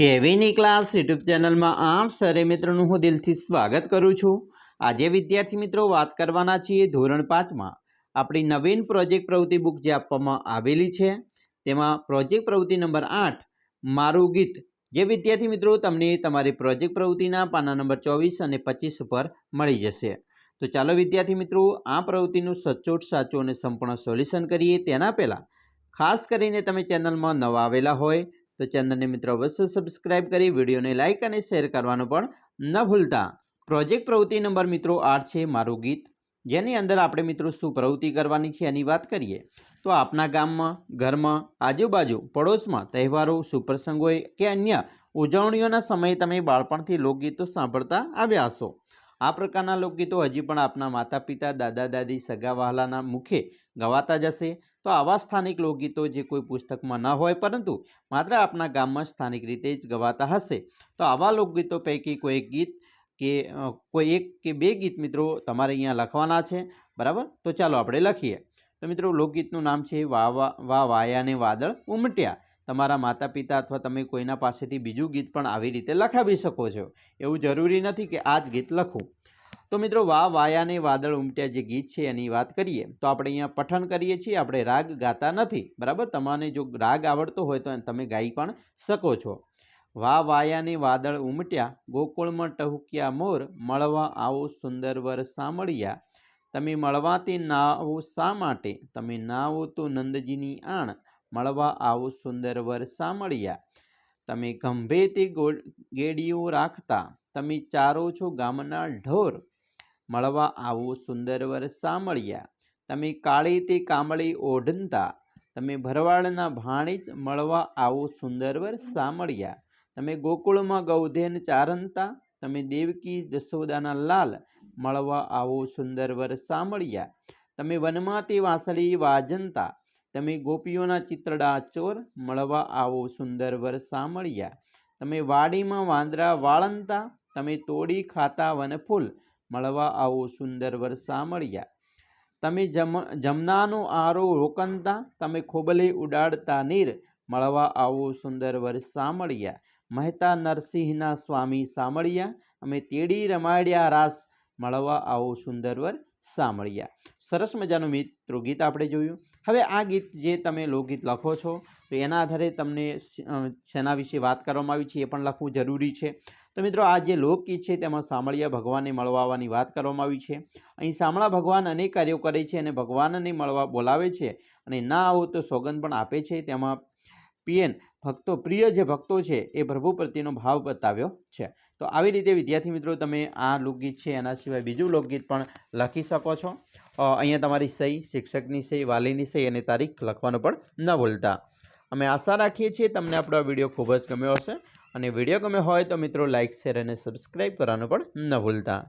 કેવીની class YouTube ચેનલમાં આપ સરે મિત્રોનું હું દિલથી સ્વાગત કરું છું. આજે વિદ્યાર્થી મિત્રો વાત કરવાના છીએ ધોરણ પાંચમાં. આપણી નવીન પ્રોજેક્ટ પ્રવૃત્તિ બુક જે આપવામાં આવેલી છે, તેમાં પ્રોજેક્ટ પ્રવૃત્તિ નંબર આઠ, મારું ગીત. જે વિદ્યાર્થી મિત્રો તમને તમારી પ્રોજેક્ટ પ્રવૃત્તિના પાના નંબર ચોવીસ અને પચીસ ઉપર મળી જશે. તો ચાલો વિદ્યાર્થી મિત્રો, આ પ્રવૃત્તિનું સચોટ, સાચું અને સંપૂર્ણ સોલ્યુશન કરીએ. તેના પહેલાં, ખાસ કરીને તમે ચેનલમાં નવા આવેલા હોય તો ચેનલને મિત્રો અવશ્ય સબસ્ક્રાઇબ કરી, વિડીયોને લાઇક અને શેર કરવાનું પણ ન ભૂલતા. પ્રોજેક્ટ પ્રવૃત્તિ નંબર મિત્રો આઠ છે મારું ગીત. જેની અંદર આપણે મિત્રો શું પ્રવૃત્તિ કરવાની છે એની વાત કરીએ. તો આપના ગામમાં, ઘરમાં, આજુબાજુ, પડોશમાં તહેવારો, સુપ્રસંગ કે અન્ય ઉજવણીઓના સમયે તમે બાળપણથી લોકગીતો સાંભળતા આવ્યા હશો. આ પ્રકારના લોકગીતો હજી પણ આપના માતા પિતા દાદા, દાદી, સગા વહાલાના મુખે ગવાતા જશે. તો આવા સ્થાનિક લોકગીતો જે કોઈ પુસ્તકમાં ન હોય, પરંતુ માત્ર આપણા ગામમાં સ્થાનિક રીતે જ ગવાતા હશે. તો આવા લોકગીતો પૈકી કોઈ એક ગીત કે કોઈ એક કે બે ગીત મિત્રો તમારે અહીંયા લખવાના છે, બરાબર? તો ચાલો આપણે લખીએ. તો મિત્રો લોકગીતનું નામ છે વા વા વા વાયાને વાદળ ઉમટ્યા. તમારા માતા પિતા અથવા તમે કોઈના પાસેથી બીજું ગીત પણ આવી રીતે લખાવી શકો છો. એવું જરૂરી નથી કે આ જ ગીત લખું તો મિત્રો વા, વાયાને વાદળ ઉમટ્યા જે ગીત છે એની વાત કરીએ, તો આપણે અહીંયા પઠન કરીએ છીએ, આપણે રાગ ગાતા નથી, બરાબર? તમને જો રાગ આવડતો હોય તો તમે ગાઈ પણ શકો છો. વા, વાયાને વાદળ ઉમટ્યા, ગોકુળમાં ટહુક્યા મોર, મળવા આવો સુંદર વર સાંભળ્યા. તમે મળવાથી ના આવો શા માટે? તમે ના આવો તો નંદજીની આણ, મળવા આવો સુંદર વર સાંભળ્યા. તમે ગંભેથી ગો, ગેડીઓ રાખતા, તમે ચારો છો ગામના ઢોર મળવા આવો સુંદર વર સાંભળ્યા. તમે કાળી તે કામળી ઓઢનતા તમે ભરવાડના ભાણેજ મળવા આવો સુંદર વર સાંભળ્યા. તમે ગોકુળમાં ગૌધેન ચારંતા, તમે દેવકી જશોદાના લાલ મળવા આવો સુંદર વર સાંભળ્યા. તમે વનમાં તે વાંસળી વાજનતા, તમે ગોપીઓના ચિત્રડા ચોર મળવા આવો સુંદર વર સાંભળ્યા. તમે વાડીમાં વાંદરા વાળંતા, તમે તોડી ખાતા વનફૂલ મળવા આવો સુંદર વર મળ્યા. તમે જમ, જમનાનો આરો રોકનતા, તમે ખોબલે ઉડાડતા નીર, મળવા આવો સુંદર વર સાંભળ્યા મહેતા નરસિંહના સ્વામી સાંભળ્યા, અમે તેડી રમાડ્યા રાસ, મળવા આવો સુંદર વર સાંભળ્યા. સરસ મજાનું મિત્રો ગીત આપણે જોયું. હવે આ ગીત જે તમે લોકગીત લખો છો, તો એના આધારે તમને શેના વિશે વાત કરવામાં આવી છે એ પણ લખવું જરૂરી છે. તો મિત્રો આ જે લોકગીત છે તેમાં સાંભળ્યા ભગવાનને મળવાની વાત કરવામાં આવી છે. અહીં સાંભળા ભગવાન અનેક કાર્યો કરે છે અને ભગવાનને મળવા બોલાવે છે અને ના આવો તો સોગંદ પણ આપે છે. તેમાં પીએન ભક્તો, પ્રિય જે ભક્તો છે, એ પ્રભુ પ્રત્યેનો ભાવ બતાવ્યો છે. તો આવી રીતે વિદ્યાર્થી મિત્રો તમે આ લોકગીત છે, એના સિવાય બીજું લોકગીત પણ લખી શકો છો. અહીંયા તમારી સહી, શિક્ષકની સહી, વાલીની સહી અને તારીખ લખવાનું પણ ન ભૂલતા. અમે આશા રાખીએ છીએ તમને આપણો વીડિયો ખૂબ જ ગમ્યો હશે. અને વીડિયો ગમ્યો હોય તો મિત્રો લાઇક શેર અને સબસ્ક્રાઈબ કરવાનું પણ ન ભૂલતા.